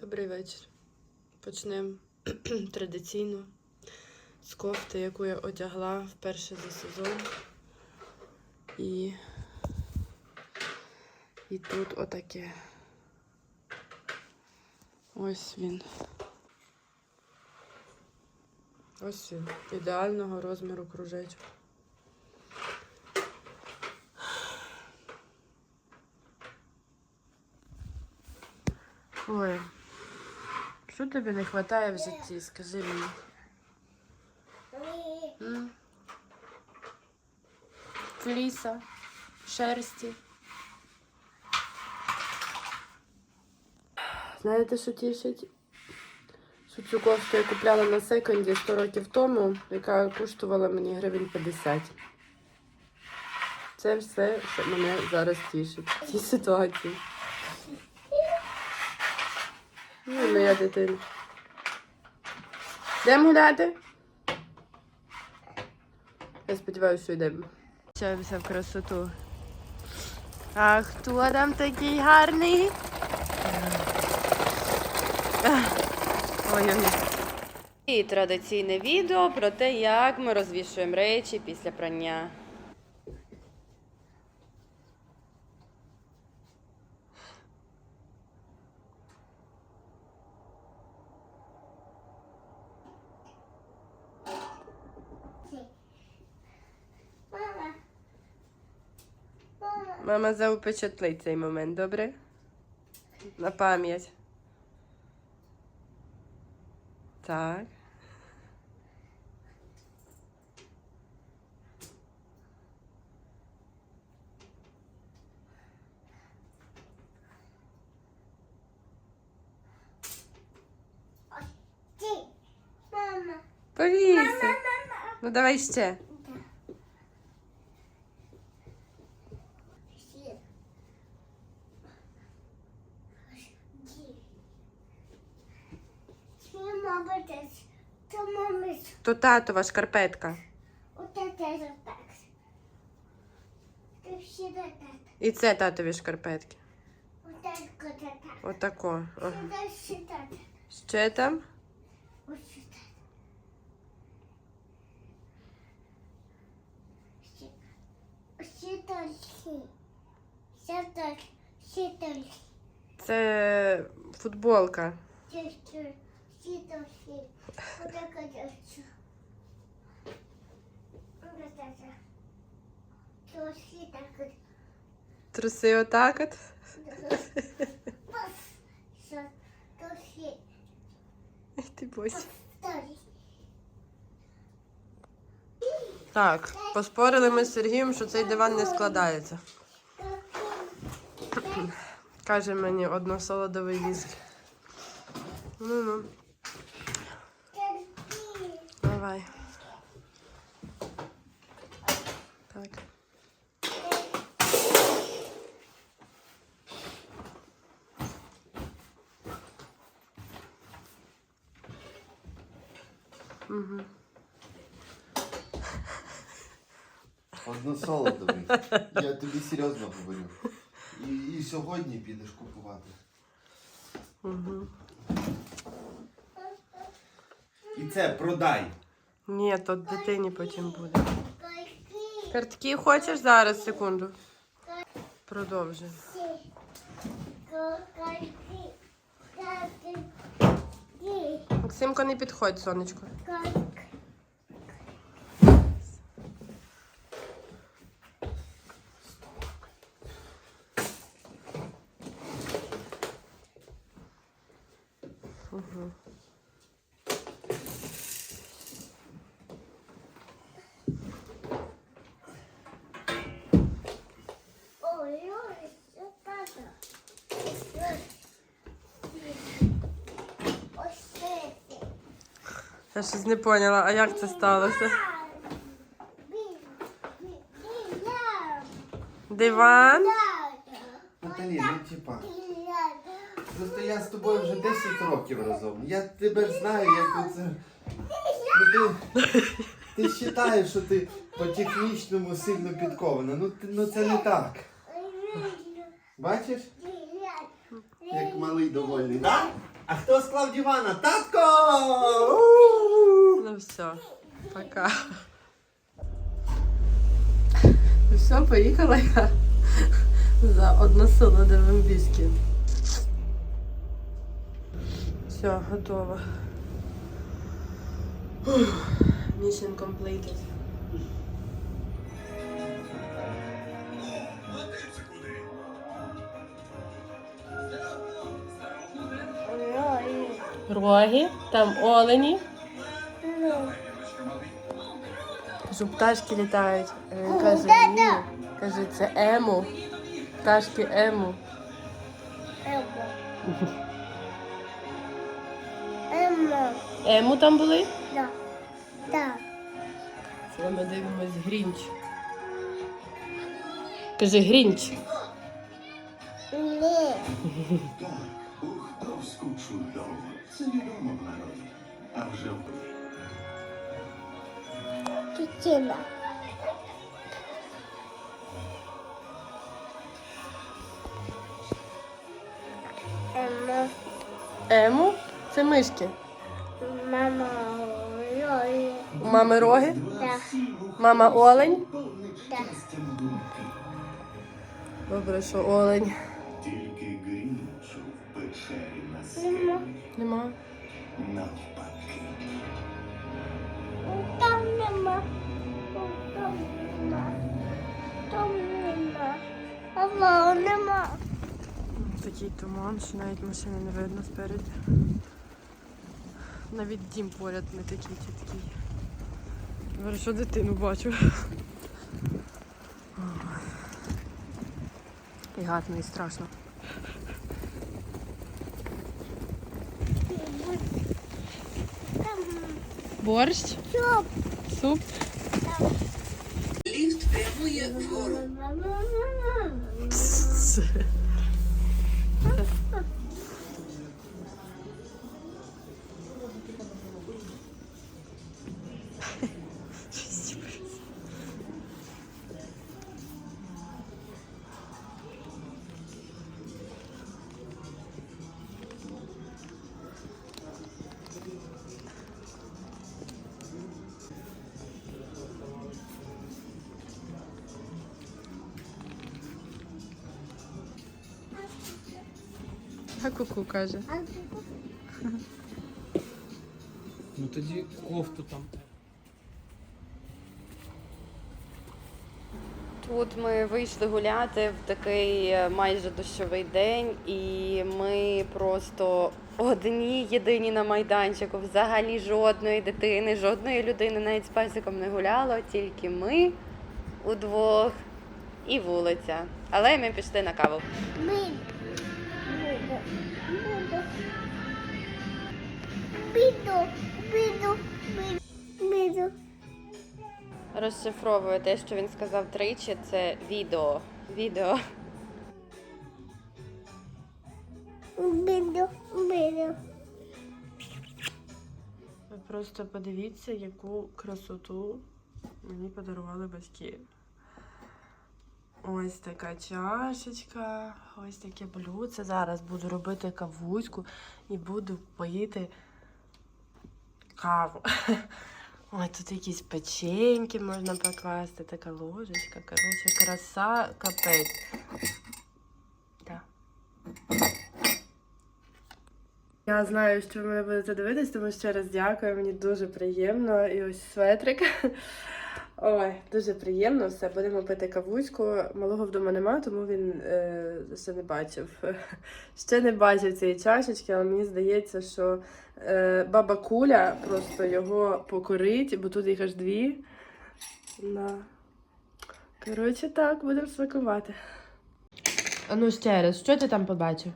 Добрий вечір. Почнемо традиційно з кофти, яку я одягла вперше за сезон. І, і тут отаке. Ось він. Ось він. Ідеального розміру кружечок. Ой. Що тобі не вистачає в житті, скажи мені. М? Фліса, шерсті. Знаєте, що тішить? Що цю кофту я купляла на секонді 100 років тому, яка коштувала мені гривень 50. Це все, що мене зараз тішить в цій ситуації. Ну, моя дитина. Йдемо гуляти? Я сподіваюся, що йдемо. Вчаємося в красоту. А хто там такий гарний? Ой-ой. І традиційне відео про те, як ми розвішуємо речі після прання. Мама. Мама заупечатлить цей момент, добре? На пам'ять. Так. Ти. Мама. Повісти. Мама. Ну давай ще. То татова шкарпетка. оте теж так. Ти всі до. І це татові шкарпетки. Оте коте так. Отако. Ага. Сюди ще так. Ще там. Ось сюди. Ще. Ще далі. Ще далі. Ще далі. Це футболка. Ще, ще, ще далі. Отака дальше. Ще так. Труси отак от. Ай, Ти бось. Так, поспорили ми з Сергієм, що цей диван не складається. Каже мені односолодовий віск. Ну ну, давай. Так. Угу. Односолодовий. Я тобі серйозно говорю. І, і сьогодні підеш купувати. Угу. І це продай. Ні, то дитині потім буде. Картки хочеш зараз, секунду. Продовжуємо. Максимко, не підходь, сонечко. Я щось не поняла, а як це сталося? Диван? Наталі, ну типа. Просто я з тобою вже 10 років разом. Я тебе знаю, як це. Ну ти, ти вважаєш, що ти по технічному сильно підкована. Ну, ти- ну це не так. Бачиш, як малий довольний, так? А хто склав дивана? Татко! Ну все, пока. Ну все, поїхала я за односолодовим віскі. Все, готово. Mission completed. Роги, там олені. Кажу, пташки літають. Він каже, ні. Каже, це ему. Пташки ему. Емма. Ему там були? Да. Да. Це ми дивимось Грінч. Кажи Грінч. Ні. Ухтовську чудово. Це відомо в народі. А вже в Тітіна. Емма. Ему? Це мишки. Мама. У мами роги. Да. Мама олень. Да. Добре, що олень. Нема. навпаки. Там нема. Там нема. Там нема. Алло, нема. Такий туман, що навіть машини не видно спереді. Навіть дім поряд не такий чіткий. Добре, що дитину бачу. І гарно, і страшно. Борщ, чоп. суп. Ліфт прямує вгору. А куку каже. Ну тоді кофту там. Тут ми вийшли гуляти в такий е, майже дощовий день, і ми просто одні єдині на майданчику. Взагалі жодної дитини, жодної людини навіть з песиком не гуляло, тільки ми удвох і вулиця. Але ми пішли на каву. Ми. Біду. Біду. Біду. Біду. Розшифровую те, що він сказав тричі, це відео. Відео. Біду. Біду. Ви просто подивіться, яку красоту мені подарували батьки. Ось така чашечка, ось таке блюдце. Зараз буду робити кавуську і буду поїти каву. Ой, тут якісь печеньки можна покласти, така ложечка. Коротше, краса капець. Да. Я знаю, що ви мене будете дивитись, тому ще раз дякую. Мені дуже приємно. І ось светрик. Ой, дуже приємно. Все, будемо пити кавуську. Малого вдома нема, тому він е, ще не бачив. Ще не бачив цієї чашечки, але мені здається, що е, баба Куля просто його покорить, бо тут їх аж дві. На. Коротше, так, будемо смакувати. А ну ще раз, що ти там побачив?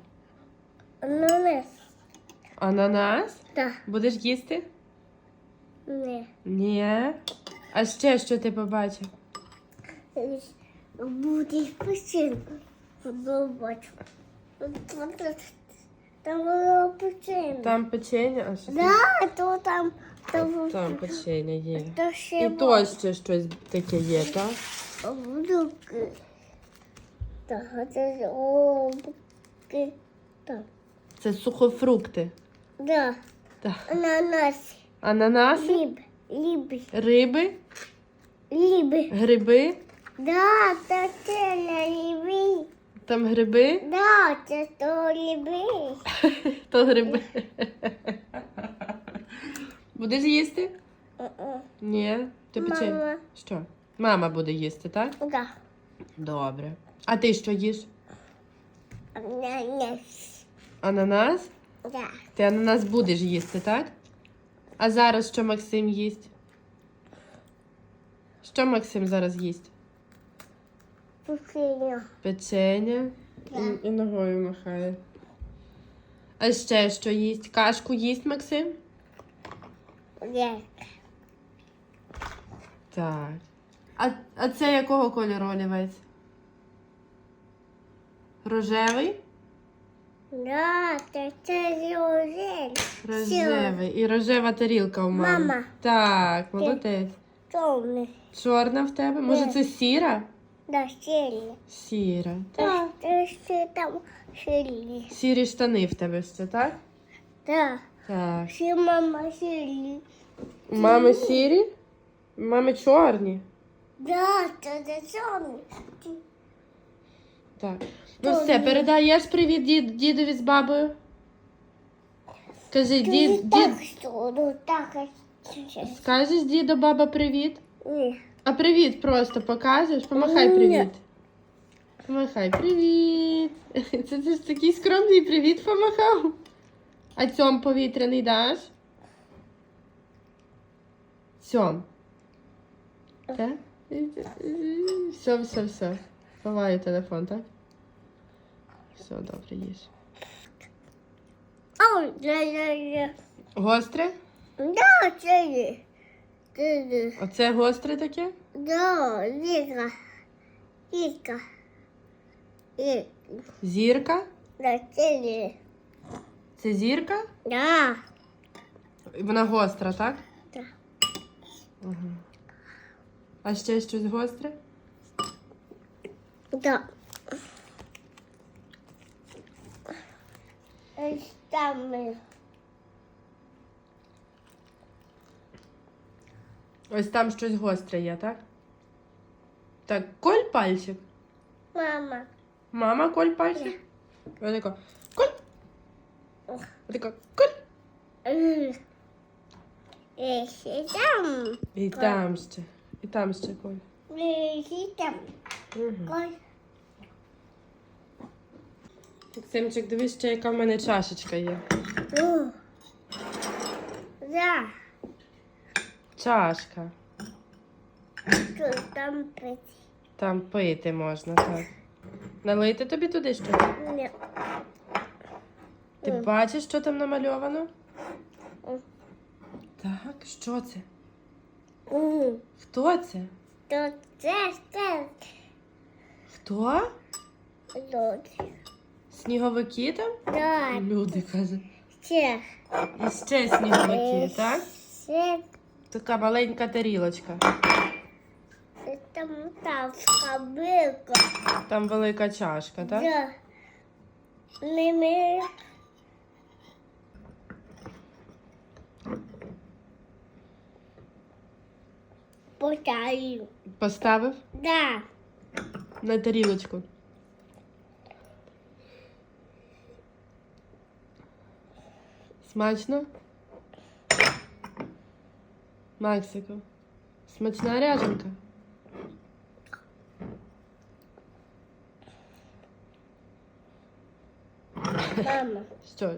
Ананас. Ананас? Так. Будеш їсти? Не. Ні. А ще що ти побачив? Будеш печінку. Побачу. Там було печінка. Там печення, а що? ти- Да, то там, там, Там печення є. то ще І то ще щось таке є, так? Обдуки. Так, це ж обки. Це сухофрукти. Да. Так. Ананас. Ананаси, Либ. Либ. риби, Либ. гриби. Да, це це на. Там гриби, Да, це то либи. то гриби. Будеш їсти? Ні. Ти печень. Мама. Що? Мама буде їсти, так? Да. Добре. А ти що їш? Ананас. Ананас? Да. Ти ананас будеш їсти, так? А зараз що Максим їсть? Що Максим зараз їсть? Пусиню. Печення і, і ногою махає. А ще що їсть? Кашку їсть Максим? Да. Так. А, а це якого кольору олівець? Рожевий? Да, це це. Рожевий. І рожева тарілка у мами. Мама. Так, молодець. Чорний. Чорна в тебе? Може, це сіра? Да, сильний. Сіра. Да, це ще там сильний. Сірі штани в тебе ще, так? Да. Так. Ще мама. У мами сірі? У мами чорні. Да, це це чорний. Так. Ну все, передаєш привіт дід, дідові з бабою? Кажи, дід, Так, що, ну так. ось. Скажеш діду, баба привіт? Ні. А привіт просто покажеш? Помахай Ні. привіт. Помахай привіт. Це ти ж такий скромний привіт помахав. А цьом повітряний даш? Цьом. Так? Все, все, все. Ховаю телефон, так? Все, добре, їж. Гостре? Да, це є. Це є. Оце гостре таке? Да, Віка. Віка. Віка. Зірка? Да, це є. Це зірка? Да. Вона гостра, так? Так. Угу. А ще щось гостре? Да. Ось там ми. Ось там щось гостре є, так? Так, коль пальчик. Мама. Мама, коль пальчик. Отако. Коль. Отако. Коль. І ще там. І там ще. І там ще коль. І ще там. Угу. Ой. Максимчик, дивись ще, яка в мене чашечка є. Да. Чашка. Там пить. Там пити можна, так. Налити тобі туди що? Ні. Ти бачиш, що там намальовано? Так, що це? Хто це? То це це. Хто? Тут. Сніговики там? Да. Люди каже. Ще. І ще сніговики, так? Ще Така маленька тарілочка. там тавка билка. Там велика чашка, так? Да. Не ми. Поставив. Поставив Да. на тарілочку. Смачно? Максико. Смачна ряженка? Мама. Що?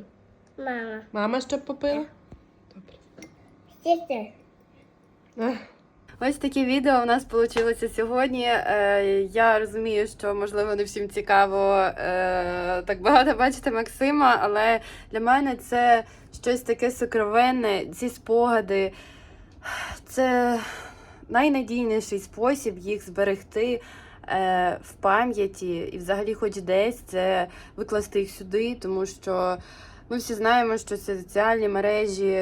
Мама. Мама щоб попила? Добре. Ще. Ось таке відео у нас вийшло сьогодні. Е, Я розумію, що можливо не всім цікаво е, так багато бачити Максима, але для мене це щось таке сокровенне, ці спогади. Це найнадійніший спосіб їх зберегти е, в пам'яті і взагалі хоч десь це викласти їх сюди, тому що ми всі знаємо, що ці соціальні мережі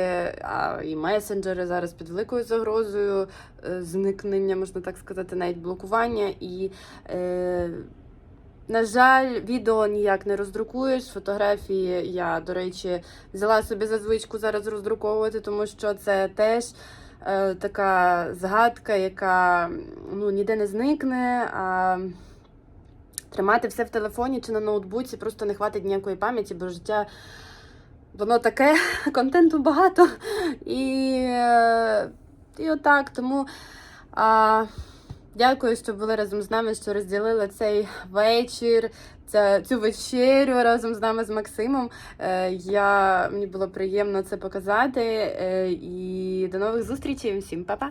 а, і месенджери зараз під великою загрозою е, зникнення, можна так сказати, навіть блокування. І е, На жаль, відео ніяк не роздрукуєш. Фотографії я, до речі, взяла собі за звичку зараз роздруковувати, тому що це теж така згадка, яка ну, ніде не зникне. А тримати все в телефоні чи на ноутбуці просто не хватить ніякої пам'яті, бо життя воно таке, контенту багато. І, е, і отак. Тому. А, Дякую, що були разом з нами, що розділили цей вечір, цю вечерю разом з нами з Максимом. Е, я, мені було приємно це показати. Е, і до нових зустрічей. Всім па-па!